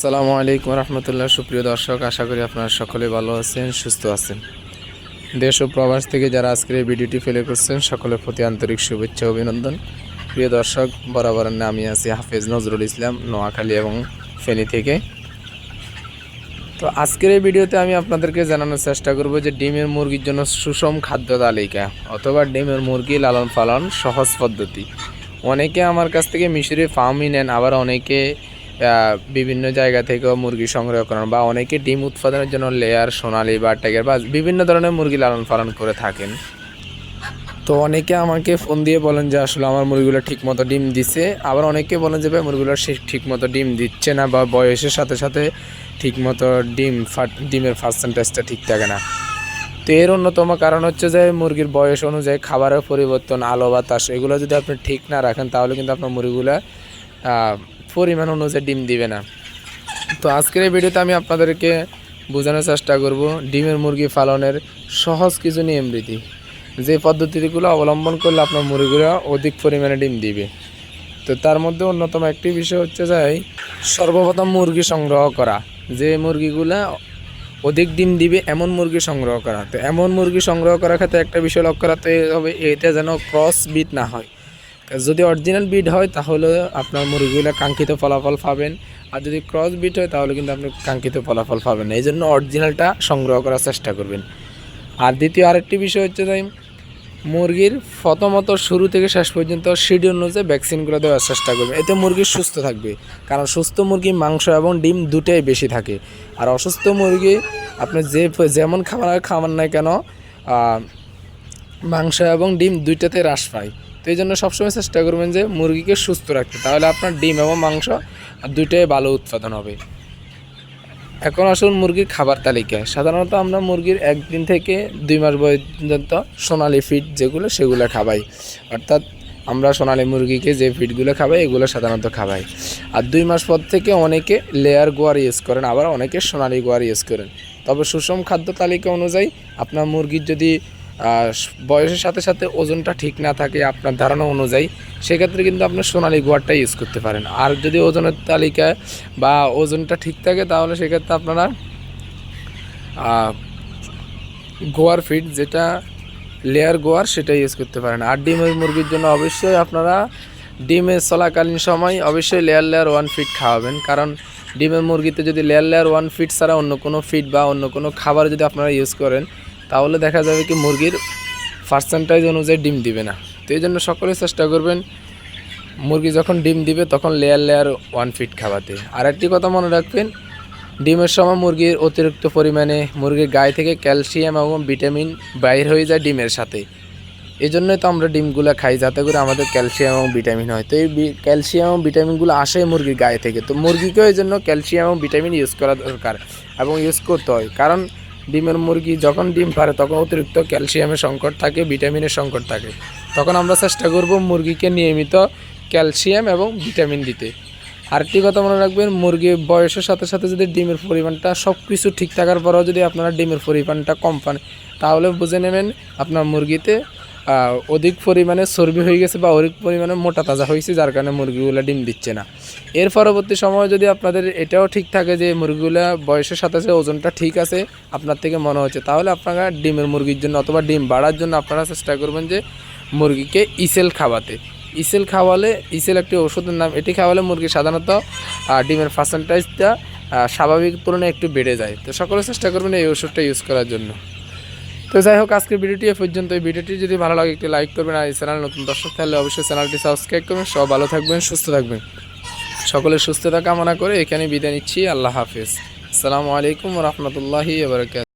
আসসালামু আলাইকুম রহমতুল্লাহ। সুপ্রিয় দর্শক, আশা করি আপনারা সকলে ভালো আছেন, সুস্থ আছেন। দেশ ও প্রবাস থেকে যারা আজকের এই ভিডিওটি ফেলে করছেন, সকলের প্রতি আন্তরিক শুভেচ্ছা, অভিনন্দন। প্রিয় দর্শক, বরাবর আমি আছি হাফেজ নজরুল ইসলাম, নোয়াখালী এবং ফেনী থেকে। তো আজকের এই ভিডিওতে আমি আপনাদেরকে জানানোর চেষ্টা করব যে ডিমের মুরগির জন্য সুষম খাদ্য তালিকা অথবা ডিমের মুরগি লালন পালন সহজ পদ্ধতি। অনেকে আমার কাছ থেকে মিশরি ফার্মই নেন আবার অনেকে বিভিন্ন জায়গা থেকেও মুরগি সংগ্রহ করেন বা অনেকে ডিম উৎপাদনের জন্য লেয়ার সোনালি বা টাইগার বা বিভিন্ন ধরনের মুরগি লালন পালন করে থাকেন। তো অনেকে আমাকে ফোন দিয়ে বলেন যে, আসলে আমার মুরগিগুলো ঠিক মতো ডিম দিচ্ছে আবার অনেকে বলেন যে, ভাই, মুরগিগুলো সে ঠিক মতো ডিম দিচ্ছে না বা বয়সের সাথে সাথে ঠিক মতো ডিম ফাট ডিমের পার্সেন্টেজটা ঠিক থাকে না। তো এর অন্যতম কারণ হচ্ছে যে, মুরগির বয়স অনুযায়ী খাবারের পরিবর্তন, আলো বাতাস, এগুলো যদি আপনি ঠিক না রাখেন, তাহলে কিন্তু আপনার মুরগিগুলো পরিমাণ অনুযায়ী ডিম দিবে না। তো আজকের এই ভিডিওতে আমি আপনাদেরকে বোঝানোর চেষ্টা করব ডিমের মুরগি পালনের সহজ কিছু নিয়ম রীতি। যে পদ্ধতিগুলো অবলম্বন করলে আপনার মুরগিগুলো অধিক পরিমাণে ডিম দিবে। তো তার মধ্যে অন্যতম একটি বিষয় হচ্ছে যে সর্বপ্রথম মুরগি সংগ্রহ করা। যে মুরগিগুলা অধিক ডিম দিবে এমন মুরগি সংগ্রহ করা। তো এমন মুরগি সংগ্রহ করার ক্ষেত্রে একটা বিষয় লক্ষ্য রাখতে হবে এটা যেন ক্রস বিট না হয়। যদি অরিজিনাল বিট হয়, তাহলে আপনার মুরগিগুলো কাঙ্ক্ষিত ফলাফল পাবেন। আর যদি ক্রস বিট হয়, তাহলে কিন্তু আপনি কাঙ্ক্ষিত ফলাফল পাবেন না। এই জন্য অরিজিনালটা সংগ্রহ করার চেষ্টা করবেন। আর দ্বিতীয় আরেকটি বিষয় হচ্ছে যে, মুরগির প্রথমত শুরু থেকে শেষ পর্যন্ত শিডিউল অনুযায়ী ভ্যাকসিনগুলো দেওয়ার চেষ্টা করবে এতে মুরগি সুস্থ থাকবে। কারণ সুস্থ মুরগি, মাংস এবং ডিম দুটাই বেশি থাকে। আর অসুস্থ মুরগি, আপনি যে যেমন খাবার খাবার নাই কেন মাংস এবং ডিম দুইটাতে হ্রাস পায়। তো এই জন্য সবসময় চেষ্টা করবেন যে মুরগিকে সুস্থ রাখতে। তাহলে আপনার ডিম এবং মাংস দুইটাই ভালো উৎপাদন হবে। এখন আসুন মুরগির খাবার তালিকায়। সাধারণত আমরা মুরগির একদিন থেকে দুই মাস পর্যন্ত সোনালি ফিড যেগুলো, সেগুলো খাবাই। অর্থাৎ আমরা সোনালি মুরগিকে যে ফিডগুলো খাবাই, এগুলো সাধারণত খাবাই। আর দুই মাস পর থেকে অনেকে লেয়ার গোয়ার ইউজ করেন, আবার অনেকে সোনালি গোয়ার ইউজ করেন। তবে সুষম খাদ্য তালিকা অনুযায়ী আপনার মুরগির যদি বয়সের সাথে সাথে ওজনটা ঠিক না থাকে আপনার ধারণা অনুযায়ী, সেক্ষেত্রে কিন্তু আপনি সোনালি গোয়ারটা ইউজ করতে পারেন। আর যদি ওজনের তালিকায় বা ওজনটা ঠিক থাকে, তাহলে সেক্ষেত্রে আপনারা গোয়ার ফিড যেটা লেয়ার গোয়ার সেটা ইউজ করতে পারেন। আর ডিমের মুরগির জন্য অবশ্যই আপনারা ডিমের চলাকালীন সময় অবশ্যই লেয়ার লেয়ার ওয়ান ফিট খাওয়াবেন। কারণ ডিমের মুরগিতে যদি লেয়ার লেয়ার ওয়ান ফিট ছাড়া অন্য কোনো ফিড বা অন্য কোনো খাবার যদি আপনারা ইউজ করেন তাহলে দেখা যাবে কি মুরগির পার্সেন্টাইজ অনুযায়ী ডিম দিবে না। তো এই জন্য সকলে চেষ্টা করবেন, মুরগি যখন ডিম দিবে তখন লেয়ার লেয়ার ওয়ান ফিট খাওয়াতে। আর একটি কথা মনে রাখবেন, ডিমের সময় মুরগির অতিরিক্ত পরিমাণে মুরগির গায়ে থেকে ক্যালসিয়াম এবং ভিটামিন বাইর হয়ে যায় ডিমের সাথে। এই জন্যই তো আমরা ডিমগুলো খাই, যাতে করে আমাদের ক্যালসিয়াম এবং ভিটামিন হয়। তো এই ক্যালসিয়াম এবং ভিটামিনগুলো আসে মুরগির গায়ে থেকে। তো মুরগিকেও এই জন্য ক্যালসিয়াম এবং ভিটামিন ইউজ করা দরকার এবং ইউজ করতে হয়। কারণ ডিমের মুরগি যখন ডিম পারে, তখন অতিরিক্ত ক্যালসিয়ামের সংকট থাকে, ভিটামিনের সংকট থাকে। তখন আমরা চেষ্টা করব মুরগিকে নিয়মিত ক্যালসিয়াম এবং ভিটামিন দিতে। আরেকটি কথা মনে রাখবেন মুরগি বয়সের সাথে সাথে যদি ডিমের পরিমাণটা সব কিছু ঠিক থাকার পরেও যদি আপনারা ডিমের পরিমাণটা কম পান, তাহলে বুঝে নেবেন আপনার মুরগিতে অধিক পরিমাণে চর্বি হয়ে গেছে বা অধিক পরিমাণে মোটা তাজা হয়েছে, যার কারণে মুরগিগুলো ডিম দিচ্ছে না। এর পরবর্তী সময় যদি আপনাদের এটাও ঠিক থাকে যে মুরগিগুলো বয়সের সাথে সাথে ওজনটা ঠিক আছে, আপনার থেকে মনে হচ্ছে, তাহলে আপনারা ডিমের মুরগির জন্য অথবা ডিম বাড়ার জন্য আপনারা চেষ্টা করবেন যে মুরগিকে ইসেল খাওয়াতে। ইসেল খাওয়ালে, ইসেল একটি ওষুধের নাম, এটি খাওয়ালে মুরগি সাধারণত ডিমের পার্সেন্টাইজটা স্বাভাবিক তুলনায় একটু বেড়ে যায়। তো সকলে চেষ্টা করবেন এই ওষুধটা ইউজ করার জন্য। তো যাই হোক, আজকের ভিডিওটি এ পর্যন্ত এই ভিডিওটি যদি ভালো লাগে, একটি লাইক করবেন আর এই চ্যানেল নতুন দর্শক তাহলে অবশ্যই চ্যানেলটি সাবস্ক্রাইব করবেন। সব ভালো থাকবেন, সুস্থ থাকবেন। সকলে সুস্থতা কামনা করে এখানে বিদায় নিচ্ছি। আল্লাহ হাফিজ। আসসালামু আলাইকুম রহমতুল্লাহি